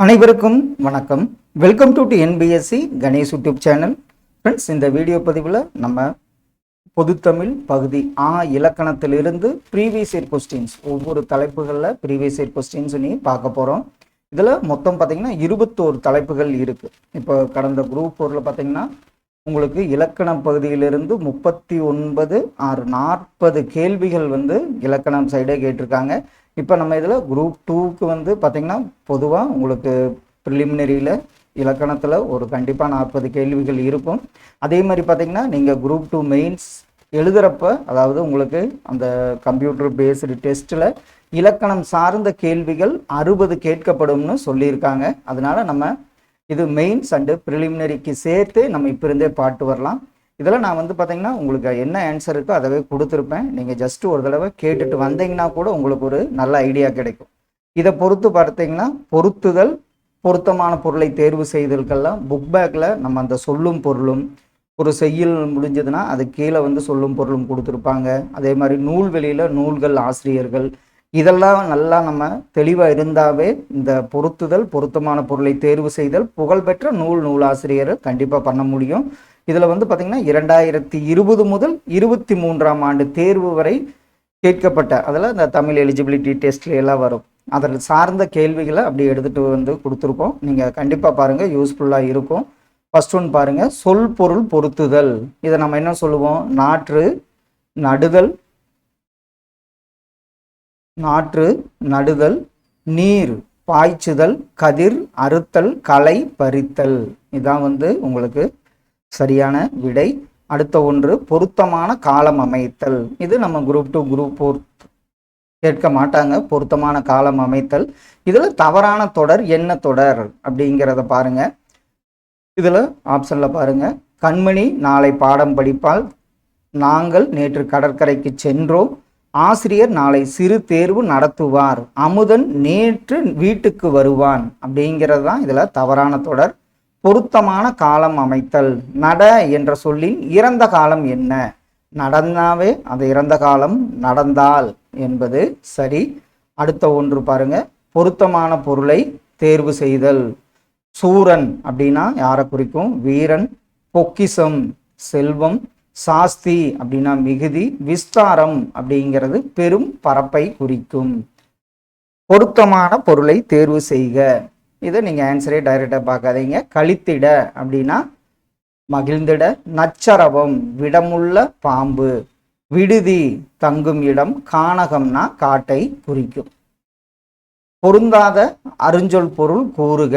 அனைவருக்கும் வணக்கம். Welcome to NPSC Ganesh YouTube channel friends இந்த வீடியோ பதிவில் நம்ம பொதுத்தமிழ் பகுதி ஆ இலக்கணத்திலிருந்து ப்ரீவியஸ் இயர் கொஸ்டின்ஸ் ஒவ்வொரு தலைப்புகளில் ப்ரீவியஸ் இயர் கொஸ்டின்ஸ்னையும் பார்க்க போகிறோம் இதில் மொத்தம் பார்த்தீங்கன்னா இருபத்தோரு தலைப்புகள் இருக்குது இப்போ கடந்த குரூப் ஃபோரில் பார்த்தீங்கன்னா உங்களுக்கு இலக்கண பகுதியிலிருந்து முப்பத்தி ஒன்பது ஆறு நாற்பது கேள்விகள் வந்து இலக்கணம் சைடே கேட்டிருக்காங்க. இப்போ நம்ம இதில் குரூப் டூக்கு வந்து பார்த்திங்கன்னா பொதுவாக உங்களுக்கு ப்ரிலிமினரியில் இலக்கணத்தில் ஒரு கண்டிப்பாக நாற்பது கேள்விகள் இருக்கும். அதே மாதிரி பார்த்திங்கன்னா நீங்கள் குரூப் டூ மெயின்ஸ் எழுதுகிறப்ப அதாவது உங்களுக்கு அந்த கம்ப்யூட்டர் பேஸ்டு டெஸ்ட்டில் இலக்கணம் சார்ந்த கேள்விகள் அறுபது கேட்கப்படும்னு சொல்லியிருக்காங்க. அதனால் நம்ம இது மெயின்ஸ் அண்டு ப்ரிலிமினரிக்கு சேர்த்து நம்ம இப்போ இருந்தே பாட்டு வரலாம். இதில் நான் வந்து பார்த்தீங்கன்னா உங்களுக்கு என்ன ஆன்சர் இருக்கோ அதவே கொடுத்துருப்பேன். நீங்கள் ஜஸ்ட் ஒரு தடவை கேட்டுட்டு வந்தீங்கன்னா கூட உங்களுக்கு ஒரு நல்ல ஐடியா கிடைக்கும். இதை பொறுத்து பார்த்தீங்கன்னா பொருத்துதல் பொருத்தமான பொருளை தேர்வு செய்தல்கள்லாம் புக் பேக்கில் நம்ம அந்த சொல்லும் பொருளும் ஒரு செய்யுள் முடிஞ்சதுன்னா அது கீழே வந்து சொல்லும் பொருளும் கொடுத்துருப்பாங்க. அதே மாதிரி நூல் வெளியில் நூல்கள் ஆசிரியர்கள் இதெல்லாம் நல்லா நம்ம தெளிவாக இருந்தாவே இந்த பொருத்துதல் பொருத்தமான பொருளை தேர்வு செய்தல் புகழ்பெற்ற நூல் நூலாசிரியர் கண்டிப்பாக பண்ண முடியும். இதில் வந்து பார்த்திங்கன்னா இரண்டாயிரத்தி இருபது முதல் இருபத்தி மூன்றாம் ஆண்டு தேர்வு வரை கேட்கப்பட்ட அதில் இந்த தமிழ் எலிஜிபிலிட்டி டெஸ்ட்ல எல்லாம் வரும். அதில் சார்ந்த கேள்விகளை அப்படி எடுத்துகிட்டு வந்து கொடுத்துருக்கோம். நீங்கள் கண்டிப்பாக பாருங்கள் யூஸ்ஃபுல்லாக இருக்கும். ஃபர்ஸ்ட் ஒன் பாருங்கள் சொல் பொருள் பொருத்துதல். இதை நம்ம என்ன சொல்லுவோம்? நாற்று நடுதல் நாற்று நடுதல் நீர் பாய்ச்சுதல் கதிர் அறுத்தல் களை பறித்தல். இதான் வந்து உங்களுக்கு சரியான விடை. அடுத்த ஒன்று பொருத்தமான காலம் அமைத்தல். இது நம்ம குரூப் டூ குரூப் ஃபோர் கேட்க மாட்டாங்க. பொருத்தமான காலம் அமைத்தல். இதில் தவறான தொடர் என்ன தொடர் அப்படிங்கிறத பாருங்க. இதில் ஆப்ஷனில் பாருங்க. கண்மணி நாளை பாடம் படிப்பால் நாங்கள் நேற்று கடற்கரைக்கு சென்றோம். ஆசிரியர் நாளை சிறு தேர்வு நடத்துவார். அமுதன் நேற்று வீட்டுக்கு வருவான். அப்படிங்கிறது தான் இதில் தவறான தொடர். பொருத்தமான காலம் அமைத்தல். நட என்ற சொல்லின் இறந்த காலம் என்ன? நடந்தாவே அது இறந்த காலம் நடந்தால் என்பது சரி. அடுத்த ஒன்று பாருங்க. பொருத்தமான பொருளை தேர்வு செய்தல். சூரன் அப்படின்னா யாரை குறிக்கும்? வீரன். பொக்கிசம் செல்வம். சாஸ்தி அப்படின்னா மிகுதி விஸ்தாரம் அப்படிங்கிறது பெரும் பரப்பை குறிக்கும். பொருத்தமான பொருளை தேர்வு செய்க. இதை நீங்கள் ஆன்சரே டைரெக்டாக பார்க்காதீங்க. கழித்திட அப்படின்னா மகிழ்ந்திட நச்சரவம் விடமுள்ள பாம்பு விடுதி தங்கும் இடம் கானகம்னா காட்டை குறிக்கும். பொருந்தாத அருஞ்சொல் பொருள் கூறுக.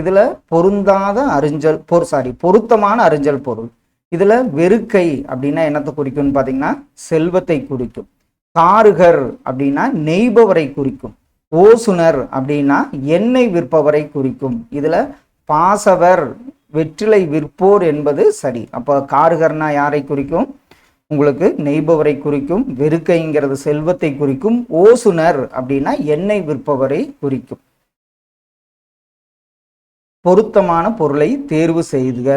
இதில் பொருந்தாத அறிஞ்சல் பொரு சாரி பொருத்தமான அறிஞ்சல் பொருள். இதில் வெறுக்கை அப்படின்னா என்னத்தை குறிக்கும்னு பார்த்தீங்கன்னா செல்வத்தை குறிக்கும். காருகர் அப்படின்னா நெய்பவரை குறிக்கும். ஓசுனர் அப்படின்னா எண்ணெய் விற்பவரை குறிக்கும். இதில் பாசவர் வெற்றிலை விற்போர் என்பது சரி. அப்போ காருகர்னா யாரை குறிக்கும்? உங்களுக்கு நெய்பவரை குறிக்கும் வெறுக்கைங்கிறது செல்வத்தை குறிக்கும். ஓசுனர் அப்படின்னா எண்ணெய் விற்பவரை குறிக்கும். பொருத்தமான பொருளை தேர்வு செய்க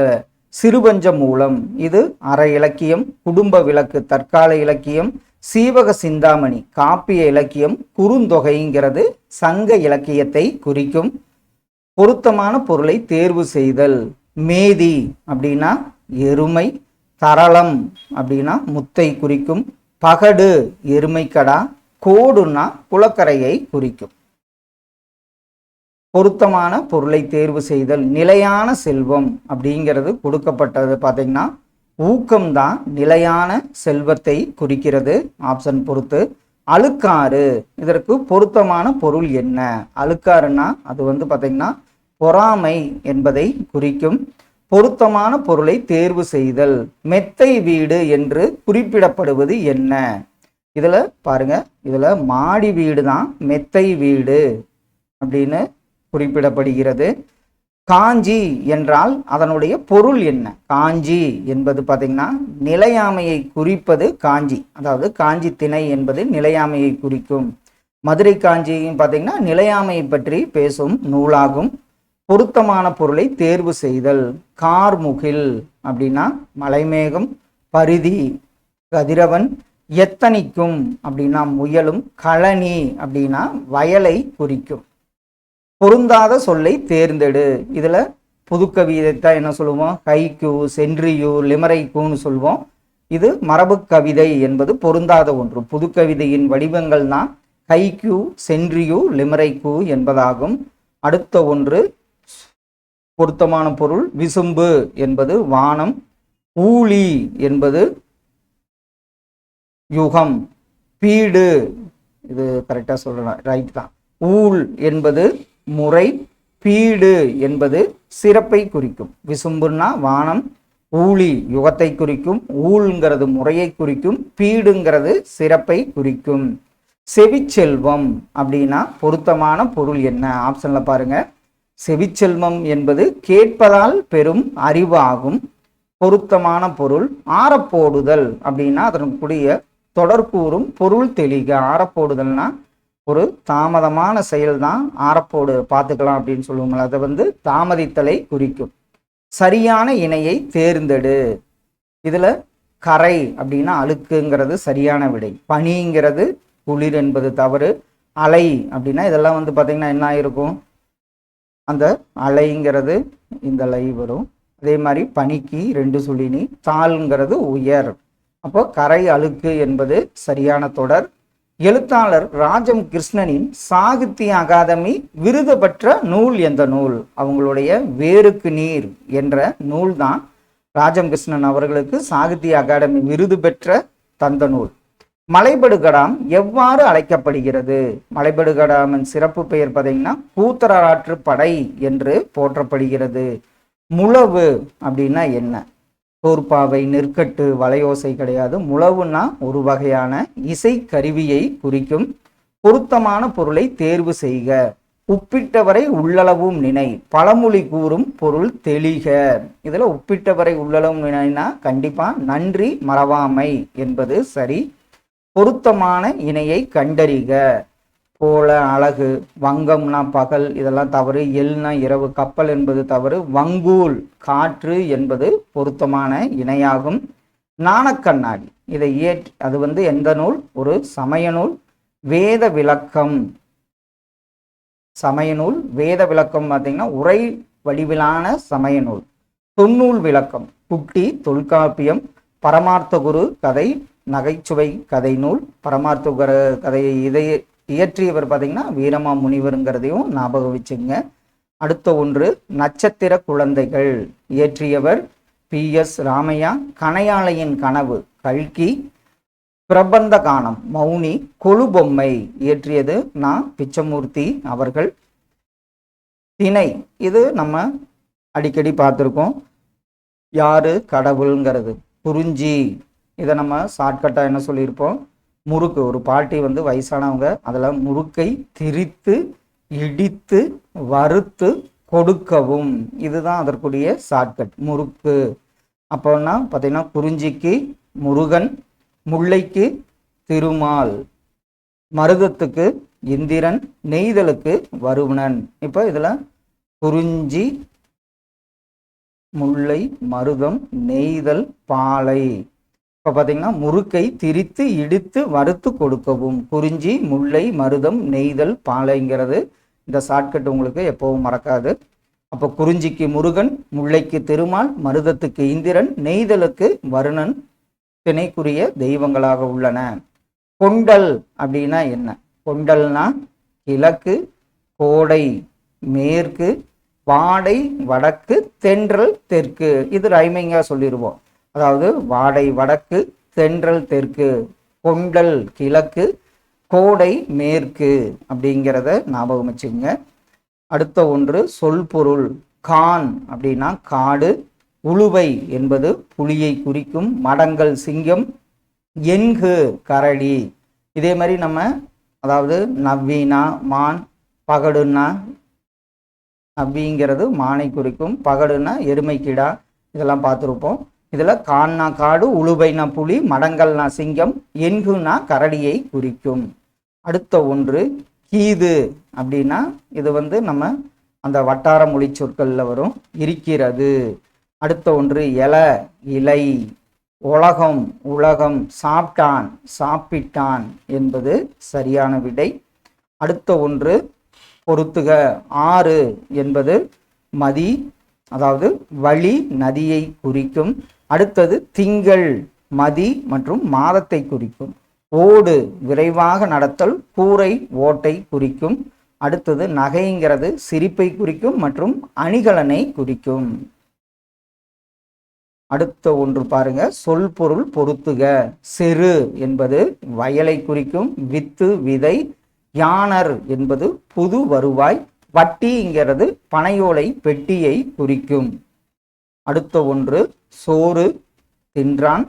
சிறுபஞ்ச மூலம். இது அற இலக்கியம் குடும்ப விளக்கு தற்கால இலக்கியம் சீவக சிந்தாமணி காப்பிய இலக்கியம் குறுந்தொகைங்கிறது சங்க இலக்கியத்தை குறிக்கும் பொருத்தமான பொருளை தேர்வு செய்தல். மேதி அப்படின்னா எருமை தரளம் அப்படின்னா முத்தை குறிக்கும் பகடு எருமைக்கடா கோடுன்னா குளக்கரையை குறிக்கும். பொருத்தமான பொருளை தேர்வு செய்தல் நிலையான செல்வம் அப்படிங்கிறது கொடுக்கப்பட்டது. பார்த்தீங்கன்னா ஊக்கம்தான் நிலையான செல்வத்தை குறிக்கிறது ஆப்ஷன் பொறுத்து. அழுக்காறு இதற்கு பொருத்தமான பொருள் என்ன? அழுக்காறுன்னா அது வந்து பார்த்தீங்கன்னா பொறாமை என்பதை குறிக்கும். பொருத்தமான பொருளை தேர்வு செய்தல் மெத்தை வீடு என்று குறிப்பிடப்படுவது என்ன? இதில் பாருங்கள் இதில் மாடி வீடு தான் மெத்தை வீடு அப்படின்னு குறிப்பிடப்படுகிறது. காஞ்சி என்றால் அதனுடைய பொருள் என்ன? காஞ்சி என்பது பார்த்தீங்கன்னா நிலையாமையை குறிப்பது காஞ்சி. அதாவது காஞ்சி திணை என்பது நிலையாமையை குறிக்கும். மதுரை காஞ்சியும் பார்த்தீங்கன்னா நிலையாமையை பற்றி பேசும் நூலாகும். பொருத்தமான பொருளை தேர்வு செய்தல். கார்முகில் அப்படின்னா மலைமேகம் பரிதி கதிரவன் எத்தனிக்கும் அப்படின்னா முயலும் களனி அப்படின்னா வயலை குறிக்கும். பொருந்தாத சொல்லை தேர்ந்தெடு. இதில் புதுக்கவிதை தான் என்ன சொல்லுவோம்? ஹைக்யூ சென்ட்ரியூ லிமரைக்கூன்னு சொல்லுவோம். இது மரபு கவிதை என்பது பொருந்தாத ஒன்று. புதுக்கவிதையின் வடிவங்கள் தான் ஹைக்யூ சென்ட்ரியூ லிமரைக்கூ என்பதாகும். அடுத்த ஒன்று பொருத்தமான பொருள் விசும்பு என்பது வானம். ஊழி என்பது யுகம். பீடு இது கரெக்டாக சொல்லலாம் ரைட் தான். ஊழ் என்பது முறை பீடு என்பது சிறப்பை குறிக்கும். விசும்புன்னா வானம் ஊழி யுகத்தை குறிக்கும் ஊழ்ங்கிறது முறையை குறிக்கும் பீடுங்கிறது சிறப்பை குறிக்கும். செவிச்செல்வம் அப்படின்னா பொருத்தமான பொருள் என்ன? ஆப்ஷன்ல பாருங்க. செவிச்செல்வம் என்பது கேட்பதால் பெறும் அறிவாகும் பொருத்தமான பொருள். ஆரப்போடுதல் அப்படின்னா அதனுக்குரிய தொடர்கூறும் பொருள் தெளிக. ஆரப்போடுதல்னா ஒரு தாமதமான செயல் தான் ஆரப்போடு பார்த்துக்கலாம் அப்படின்னு சொல்லுவோம்ல. அதை வந்து தாமதித்தலை குறிக்கும். சரியான இணையை தேர்ந்தெடு. இதில் கரை அப்படின்னா அழுக்குங்கிறது சரியான விடை. பனிங்கிறது குளிர் என்பது தவறு. அலை அப்படின்னா இதெல்லாம் வந்து பார்த்திங்கன்னா என்ன ஆயிருக்கும்? அந்த அலைங்கிறது இந்த லை வரும். அதே மாதிரி பனிக்கு ரெண்டு சுழினி தாளுங்கிறது உயர். அப்போ கரை அழுக்கு என்பது சரியான தொடர். எழுத்தாளர் ராஜம் கிருஷ்ணனின் சாகித்ய அகாதமி விருது பெற்ற நூல் எந்த நூல். அவங்களுடைய வேருக்கு நீர் என்ற நூல் தான் ராஜம் கிருஷ்ணன் அவர்களுக்கு சாகித்ய அகாடமி விருது பெற்ற தந்த நூல். மலைபடுகடாம் எவ்வாறு அழைக்கப்படுகிறது? மலைபடுகடாமின் சிறப்பு பெயர் பார்த்தீங்கன்னா கூத்தராற்று படை என்று போற்றப்படுகிறது. முழவு அப்படின்னா என்ன? தோற்பாவை நெற்கட்டு வலையோசை கிடையாது. முழவுனா ஒரு வகையான இசை கருவியை குறிக்கும் பொருத்தமான பொருளை தேர்வு செய்க. உப்பிட்டவரை உள்ளளவும் நினை. பழமொழி கூறும் பொருள் தெளிக. இதில் உப்பிட்டவரை உள்ளளவும் நினைனா கண்டிப்பாக நன்றி மறவாமை என்பது சரி. பொருத்தமான இணையை கண்டறிக. போல அழகு வங்கம்னா பகல் இதெல்லாம் தவறு. எல்னா இரவு கப்பல் என்பது தவறு. வங்கூல் காற்று என்பது பொருத்தமான இணையாகும். நாணக்கண்ணாடி இதை ஏற் அது வந்து எந்த நூல்? ஒரு சமய நூல். வேத விளக்கம். சமய நூல். வேத விளக்கம் பார்த்தீங்கன்னா உரை வடிவிலான சமய நூல். தொன்னூல் விளக்கம். குட்டி தொல்காப்பியம். பரமார்த்த குரு கதை நகைச்சுவை கதை நூல். பரமார்த்த குரு கதையை இதை இயற்றியவர் பார்த்தீங்கன்னா வீரமா முனிவருங்கிறதையும் ஞாபகம் வச்சுங்க. அடுத்த ஒன்று நட்சத்திர குழந்தைகள். இயற்றியவர் பி. எஸ். ராமையா கணையாளையின் கனவு கல்கி. பிரபந்த கானம் மௌனி கொழுபொம்மை. இயற்றியது நா. பிச்சமூர்த்தி அவர்கள். திணை இது நம்ம அடிக்கடி பார்த்துருக்கோம். யாரு கடவுளுங்கிறது. குறிஞ்சி. இதை நம்ம ஷார்ட்கட்டாக என்ன சொல்லியிருப்போம்? முறுக்கு ஒரு பாட்டி வந்து வயசானவங்க அதில் முறுக்கை திரித்து இடித்து வறுத்து கொடுக்கவும். இதுதான் அதற்குரிய ஷார்ட்கட் முறுக்கு. அப்போன்னா பார்த்தீங்கன்னா குறிஞ்சிக்கு முருகன் முல்லைக்கு திருமால் மருதத்துக்கு இந்திரன் நெய்தலுக்கு வருணன் இப்போ இதில் குறிஞ்சி முல்லை மருதம் நெய்தல் பாலை. இப்போ பார்த்தீங்கன்னா முறுக்கை திரித்து இடித்து வறுத்து கொடுக்கவும். குறிஞ்சி முல்லை மருதம் நெய்தல் பாலைங்கிறது இந்த ஷார்ட்கட் உங்களுக்கு எப்போவும் மறக்காது. அப்போ குறிஞ்சிக்கு முருகன் முல்லைக்கு திருமால் மருதத்துக்கு இந்திரன் நெய்தலுக்கு வருணன் திணைக்குரிய தெய்வங்களாக உள்ளன. கொண்டல் அப்படின்னா என்ன? கொண்டல்னா கிழக்கு கோடை மேற்கு வாடை வடக்கு தென்றல் தெற்கு. இது ரைமிங்காக சொல்லிடுவோம் அதாவது வாடை வடக்கு தென்றல் தெற்கு கொண்டல் கிழக்கு கோடை மேற்கு அப்படிங்கிறத ஞாபகம் வச்சுக்கோங்க. அடுத்த ஒன்று சொல்பொருள் கான் அப்படின்னா காடு உழுவை என்பது புலியை குறிக்கும் மடங்கள் சிங்கம் என்கு கரடி. இதே மாதிரி நம்ம அதாவது நவ்வீனா மான் பகடுன்னா நவ்விங்கிறது மானை குறிக்கும் பகடுன்னா எருமைக்கிடா இதெல்லாம் பார்த்துருப்போம். இதில் கான்னா காடு உழுபைனா புலி மடங்கல்னா சிங்கம் எங்குனா கரடியை குறிக்கும். அடுத்த ஒன்று கீது அப்படின்னா இது வந்து நம்ம அந்த வட்டார மொழி சொற்களில் வரும். இருக்கிறது. அடுத்த ஒன்று இல இலை உலகம் உலகம் சாப்பிட்டான் சாப்பிட்டான் என்பது சரியான விடை. அடுத்த ஒன்று பொறுத்துக ஆறு என்பது மதி அதாவது வழி நதியை குறிக்கும். அடுத்தது திங்கள் மதி மற்றும் மாதத்தை குறிக்கும். ஓடு விரைவாக நடத்தல் கூரை ஓட்டை குறிக்கும். அடுத்தது நகைங்கிறது சிரிப்பை குறிக்கும் மற்றும் அணிகலனை குறிக்கும். அடுத்த ஒன்று பாருங்க. சொல் பொருள் பொருத்துக. செரு என்பது வயலை குறிக்கும். வித்து விதை யானர் என்பது புது வருவாய் வட்டிங்கிறது பனையோலை பெட்டியை குறிக்கும். அடுத்த ஒன்று சோறு தின்றான்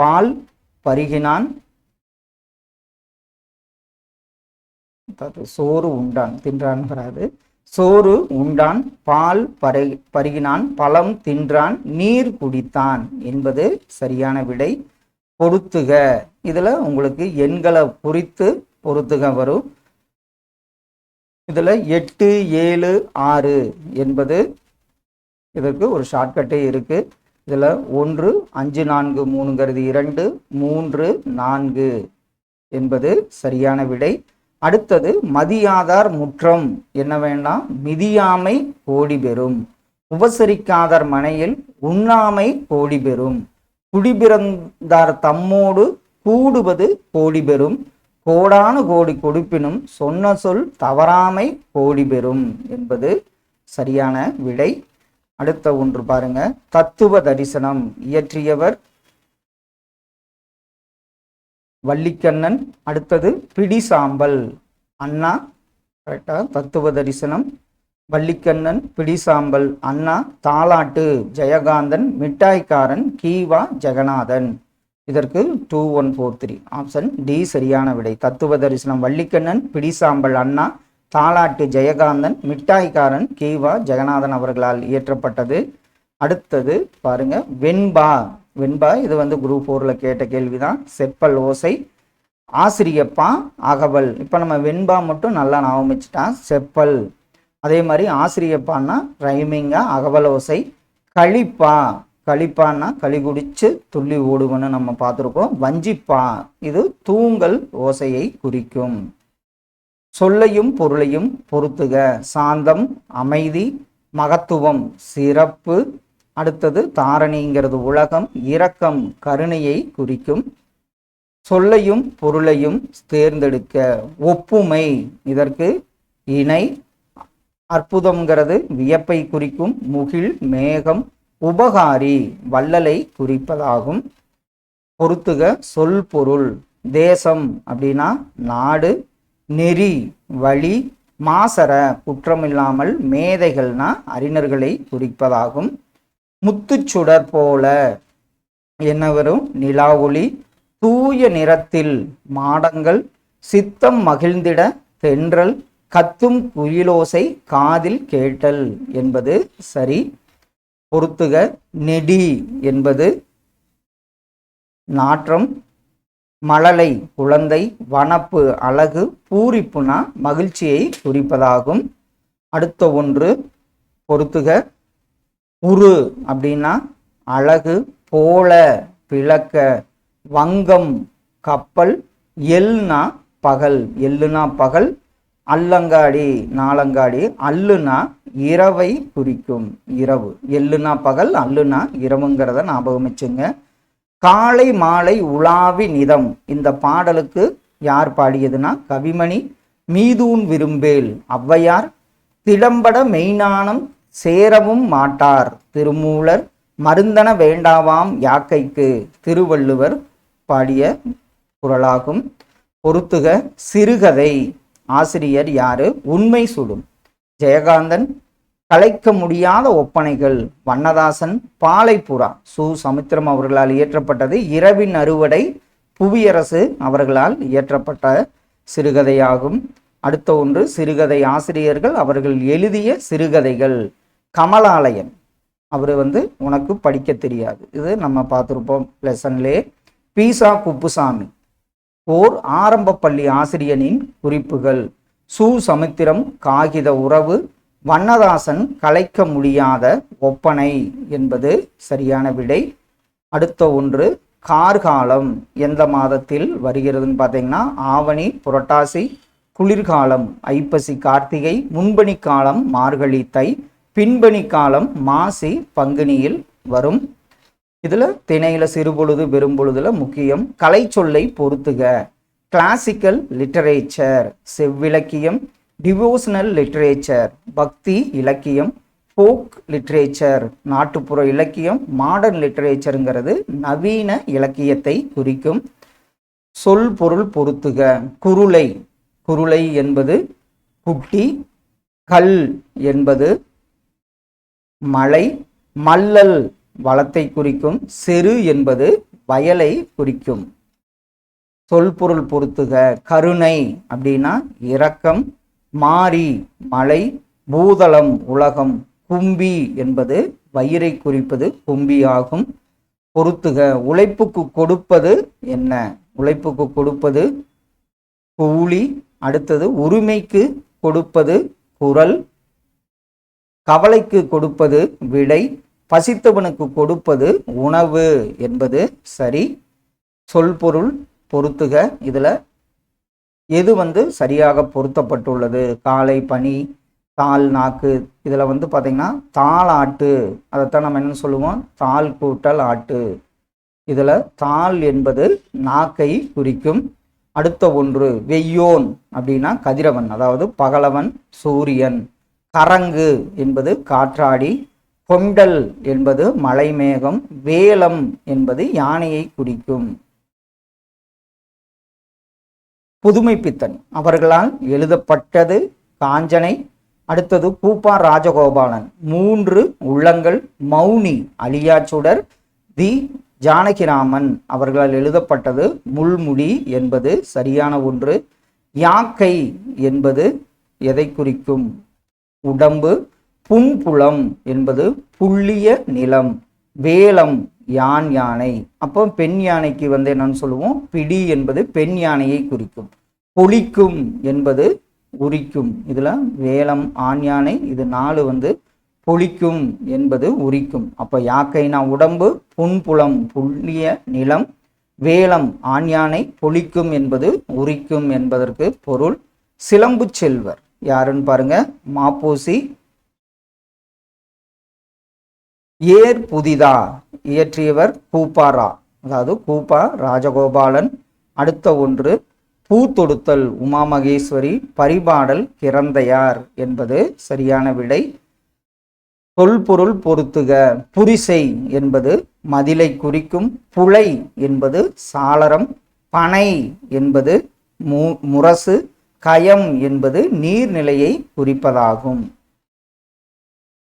பால் பருகினான். சோறு உண்டான் தின்றான் வராது சோறு உண்டான் பால் பரு பருகினான் பழம் தின்றான் நீர் குடித்தான் என்பது சரியான விடை. பொருத்துக இதுல உங்களுக்கு எண்களை குறித்து பொருத்துக வரும். இதில் எட்டு ஏழு ஆறு என்பது இதற்கு ஒரு ஷார்ட்கட்டே இருக்கு. இதுல ஒன்று அஞ்சு நான்கு மூணுங்கிறது இரண்டு மூன்று நான்கு என்பது சரியான விடை. அடுத்தது மதியாதார் முற்றம் என்ன வேண்டாம் மிதியாமை கோடி பெறும். உபசரிக்காதார் மனையில் உண்ணாமை கோடி பெறும். குடிபிறந்தார் தம்மோடு கூடுவது கோடி பெறும். கோடான கோடி கொடுப்பினும் சொன்ன சொல் தவறாமை கோடி பெறும் என்பது சரியான விடை. அடுத்த ஒன்று பாருங்க. தத்துவ தரிசனம். இயற்றியவர் வள்ளிக்கண்ணன். அடுத்தது பிடி சாம்பல் அண்ணா கரெக்டா தத்துவ தரிசனம். வள்ளிக்கண்ணன் பிடிசாம்பல். அண்ணா தாலாட்டு ஜெயகாந்தன் மிட்டாய்க்காரன் கீவா ஜெகநாதன். இதற்கு two one four three option D சரியான விடை. தத்துவ தரிசனம் வள்ளிக்கண்ணன் பிடிசாம்பல் அண்ணா தாலாட்டு ஜெயகாந்தன் மிட்டாய்க்காரன் கீவா ஜெகநாதன் அவர்களால் இயற்றப்பட்டது. அடுத்தது பாருங்க வெண்பா. வெண்பா இது வந்து குரூப் ஃபோரில் கேட்ட கேள்விதான். செப்பல் ஓசை ஆசிரியப்பா அகவல். இப்போ நம்ம வெண்பா மட்டும் நல்லா ஞாபகம் வச்சுட்டா செப்பல். அதே மாதிரி ஆசிரியப்பான்னா ரைமிங்கா அகவல் ஓசை களிப்பா களிப்பான்னா களி குடிச்சு துள்ளி ஓடுவன்னு நம்ம பார்த்துருக்கோம் வஞ்சிப்பா இது தூங்கல் ஓசையை குறிக்கும். சொல்லையும் பொருளையும் பொருத்துக. சாந்தம் அமைதி மகத்துவம் சிறப்பு. அடுத்தது தாரணிங்கிறது உலகம் இரக்கம் கருணையை குறிக்கும். சொல்லையும் பொருளையும் தேர்ந்தெடுக்க. ஒப்புமை இதற்கு இணை. அற்புதம்ங்கிறது வியப்பை குறிக்கும். முகில் மேகம் உபகாரி வள்ளலை குறிப்பதாகும். பொருத்துக சொல் பொருள் தேசம் அப்படின்னா நாடு நெறி வழி மாசர குற்றமில்லாமல் மேதைகள்னா அறிஞர்களை குறிப்பதாகும். முத்துச்சுடர் போல என்ன வரும்? நிலா ஒளி தூய நிறத்தில் மாடங்கள் சித்தம் மகிழ்ந்திட தென்றல் கத்தும் குயிலோசை காதில் கேட்டல் என்பது சரி. பொருத்துக. நெடி என்பது நாற்றம் மழலை குழந்தை வனப்பு அழகு பூரிப்புனா மகிழ்ச்சியை குறிப்பதாகும். அடுத்த ஒன்று பொருத்துக. உரு அப்படின்னா அழகு போல விளக்க வங்கம் கப்பல் எல்னா பகல். எல்லுனா பகல் அல்லங்காடி நாளங்காடி அல்லுனா இரவை குறிக்கும் இரவு. எள்ளுனா பகல் அல்லுனா இரவுங்கிறத ஞாபகம் வச்சுங்க. காலை மாலை உலாவி நிதம். இந்த பாடலுக்கு யார் பாடியதுன்னா கவிமணி மீதூன் விரும்பேல் ஔவையார் திடம்பட மெய்ஞானம் சேரவும் மாட்டார் திருமூலர் மருந்தன வேண்டாவாம் யாக்கைக்கு திருவள்ளுவர் பாடிய குரலாகும். பொருத்துக சிறுகதை. ஆசிரியர் யாரு? உண்மை சுடும் ஜெயகாந்தன் கலைக்க முடியாத ஒப்பனைகள். வண்ணதாசன் பாலைப்புறா. சு. சமுத்திரம் அவர்களால் இயற்றப்பட்டது. இரவின் அறுவடை புவியரசு அவர்களால் இயற்றப்பட்ட சிறுகதையாகும். அடுத்த ஒன்று சிறுகதை ஆசிரியர்கள் அவர்கள் எழுதிய சிறுகதைகள். கமலாலயன். அவர் வந்து உனக்கு படிக்க தெரியாது. இது நம்ம பார்த்துருப்போம் லெசன்லே. பீசா குப்புசாமி. ஓர் ஆரம்ப பள்ளி ஆசிரியனின் குறிப்புகள். சு சமுத்திரம் காகித உறவு வண்ணதாசன் கலைக்க முடியாத ஒப்பனை என்பது சரியான விடை. அடுத்த ஒன்று கார்காலம். எந்த மாதத்தில் வருகிறதுன்னு பார்த்தீங்கன்னா ஆவணி புரட்டாசி குளிர்காலம் ஐப்பசி கார்த்திகை முன்பணி காலம் மார்கழி தை பின்பணி காலம் மாசி பங்குனியில் வரும். இதில் திணையில சிறுபொழுது பெரும்பொழுதுல முக்கியம் கலை சொல்லை பொருத்துக. கிளாசிக்கல் லிட்டரேச்சர் செவ்விலக்கியம் டிவோஷனல் லிட்ரேச்சர் பக்தி இலக்கியம் ஃபோக் லிட்ரேச்சர் நாட்டுப்புற இலக்கியம் மாடர்ன் லிட்ரேச்சருங்கிறது நவீன இலக்கியத்தை குறிக்கும். சொல் பொருள் பொருத்துக. குருளை குருளை என்பது குட்டி கல் என்பது மலை மல்லல் வளத்தை குறிக்கும் செரு என்பது வயலை குறிக்கும். சொல்பொருள் பொருத்துக கருணை அப்படின்னா இரக்கம் மாரி மலை பூதளம் உலகம் கும்பி என்பது வயிறை குறிப்பது கும்பி ஆகும் பொருத்துக உழைப்புக்கு கொடுப்பது என்ன? உழைப்புக்கு கொடுப்பது கூலி அடுத்தது உரிமைக்கு கொடுப்பது குரல் கவலைக்கு கொடுப்பது விடை பசித்தவனுக்கு கொடுப்பது உணவு என்பது சரி. சொல் பொருள் பொருத்துக. இதில் எது வந்து சரியாக பொருத்தப்பட்டுள்ளது? காலை பனி தாள் நாக்கு. இதில் வந்து பார்த்திங்கன்னா தாள் ஆட்டு. அதைத்தான் நம்ம என்ன சொல்லுவோம்? தாள் கூட்டல் ஆட்டு. இதில் தாள் என்பது நாக்கை குறிக்கும். அடுத்த ஒன்று வெய்யோன் அப்படின்னா கதிரவன் அதாவது பகலவன் சூரியன். கரங்கு என்பது காற்றாடி கொண்டல் என்பது மலைமேகம் வேலம் என்பது யானையை குறிக்கும் புதுமைப்பித்தன் அவர்களால் எழுதப்பட்டது காஞ்சனை அடுத்தது கூப்பா ராஜகோபாலன். மூன்று உள்ளங்கள் மௌனி அலியாச்சுடர் தி ஜானகிராமன். அவர்களால் எழுதப்பட்டது முள்முடி என்பது சரியான ஒன்று யாக்கை என்பது எதை குறிக்கும்? உடம்பு புன்புலம் என்பது புள்ளிய நிலம் வேலம் யான் யானை. அப்போ பெண் யானைக்கு வந்து என்னன்னு சொல்லுவோம்? பிடி என்பது பெண் யானையை குறிக்கும். பொலிக்கும் என்பது உரிக்கும். இதில் வேலம் ஆண் யானை இது நாலு வந்து பொலிக்கும் என்பது உரிக்கும். அப்போ யாக்கைனா உடம்பு புன்புலம் புள்ளிய நிலம் வேலம் ஆண் யானை பொலிக்கும் என்பது உரிக்கும் என்பதற்கு பொருள். சிலம்பு செல்வர் யாருன்னு பாருங்க? மாப்போசி ஏர் புதிதா இயற்றியவர் கூப்பாரா அதாவது கூப்பா ராஜகோபாலன். அடுத்த ஒன்று பூ தொடுத்தல் உமா மகேஸ்வரி பரிபாடல் கிறந்தையார் என்பது சரியான விடை. தொல்பொருள் பொருத்துக புரிசை என்பது மதிலை குறிக்கும் புலை என்பது சாளரம். பனை என்பது மு முரசு. கயம் என்பது நீர்நிலையை குறிப்பதாகும்.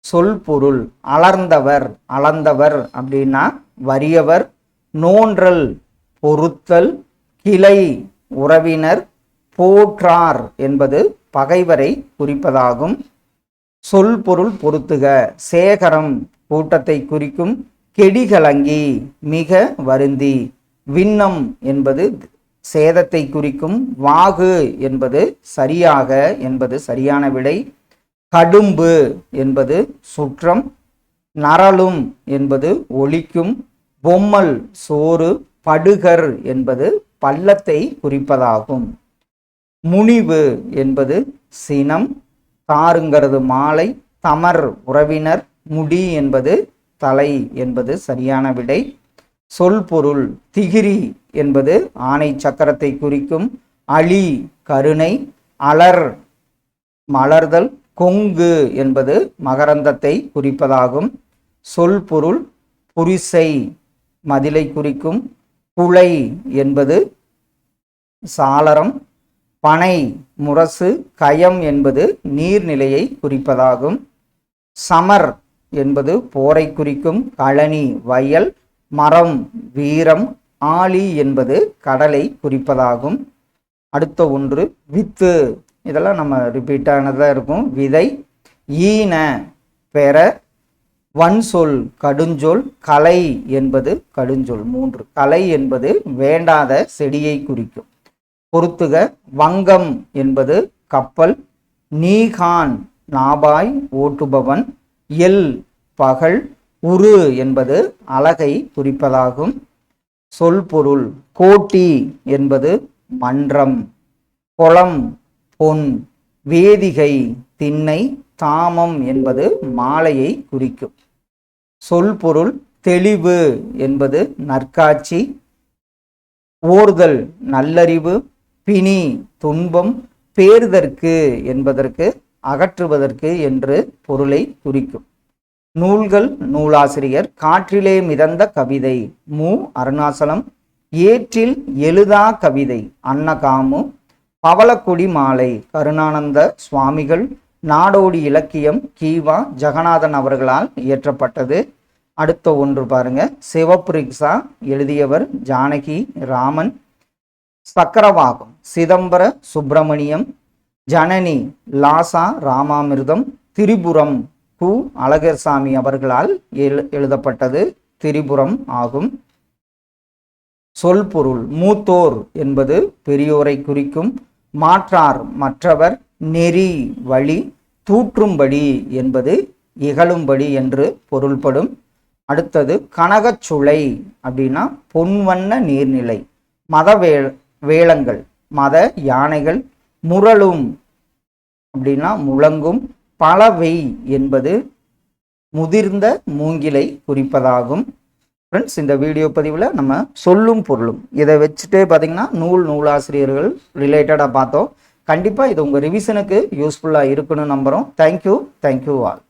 சொல் பொருள் அலர்ந்தவர் அளந்தவர் அப்படின்னா வறியவர் நோன்றல் பொருத்தல் கிளை உறவினர் போற்றார் என்பது பகைவரை குறிப்பதாகும். சொல் பொருள் பொருத்துக சேகரம் கூட்டத்தை குறிக்கும் கெடிகலங்கி மிக வருந்தி விண்ணம் என்பது சேதத்தை குறிக்கும் வாகு என்பது சரியாக என்பது சரியான விடை. கடும்பு என்பது சுற்றம் நரலும் என்பது ஒழிக்கும் பொம்மல் சோறு படுகர் என்பது பள்ளத்தை குறிப்பதாகும். முனிவு என்பது சினம் தாருங்கிறது மாலை தமர் உறவினர் முடி என்பது தலை என்பது சரியான விடை. சொல்பொருள் திகிரி என்பது ஆணை சக்கரத்தை குறிக்கும் அழி கருணை அலர் மலர்தல் கொங்கு என்பது மகரந்தத்தை குறிப்பதாகும். சொல் பொருள் புரிசை மதிலை குறிக்கும். குளை என்பது சாளரம். பனை முரசு கயம் என்பது நீர்நிலையை குறிப்பதாகும். சமர் என்பது போரை குறிக்கும். கழனி வயல். மரம் வீரம். ஆளி என்பது கடலை குறிப்பதாகும். அடுத்த ஒன்று வித்து. இதெல்லாம் நம்ம ரிப்பீட்டானதாக இருக்கும். விதை ஈன பெற வன்சொல் கடுஞ்சொல் கலை என்பது கடுஞ்சொல் மூன்று. கலை என்பது வேண்டாத செடியை குறிக்கும். பொருத்துக வங்கம் என்பது கப்பல் நீகான் நாபாய் ஓட்டுபவன் எல் பகல் உரு என்பது அழகை குறிப்பதாகும். சொல் பொருள் கோட்டி என்பது மன்றம் குளம் பொன் வேதிகை திண்ணை தாமம் என்பது மாலையை குறிக்கும். சொல் பொருள் தெளிவு என்பது நற்காட்சி. ஓர்தல் நல்லறிவு. பிணி துன்பம். பேர்தற்கு என்பதற்கு அகற்றுவதற்கு என்று பொருளை குறிக்கும். நூல்கள் நூலாசிரியர். காற்றிலே மிதந்த கவிதை. மு. அருணாசலம். ஏற்றில் எழுதா கவிதை. அன்னகாமு. பவளக்குடி மாலை. கருணானந்த சுவாமிகள் நாடோடி இலக்கியம் கீவா ஜெகநாதன் அவர்களால் இயற்றப்பட்டது. அடுத்த ஒன்று பாருங்க. சிவப்பு எழுதியவர் ஜானகி ராமன். சக்கரவாகம் சிதம்பர சுப்பிரமணியம் ஜனனி லாசா ராமாமிர்தம் திரிபுரம் கு. அழகர்சாமி அவர்களால் எழு எழுதப்பட்டது. திரிபுரம் ஆகும். சொல்பொருள் மூத்தோர் என்பது பெரியோரை குறிக்கும். மாற்றார் மற்றவர் நெறி வழி தூற்றும்படி என்பது இகழும்படி என்று பொருள்படும். அடுத்தது கனகச்சுளை அப்படின்னா பொன்வண்ண நீர்நிலை மத வே வேளங்கள் மத யானைகள் முரளும் அப்படின்னா முழங்கும் பலவை என்பது முதிர்ந்த மூங்கிலை குறிப்பதாகும். ஃப்ரெண்ட்ஸ் இந்த வீடியோ பதிவில் நம்ம சொல்லும் பொருளும் இதை வச்சுட்டே பார்த்தீங்கன்னா நூல் நூலாசிரியர்கள் ரிலேட்டடாக பார்த்தோம். கண்டிப்பாக இது உங்கள் ரிவிஷனுக்கு யூஸ்ஃபுல்லாக இருக்குன்னு நம்புகிறோம் தேங்க்யூ தேங்க்யூ ஆல்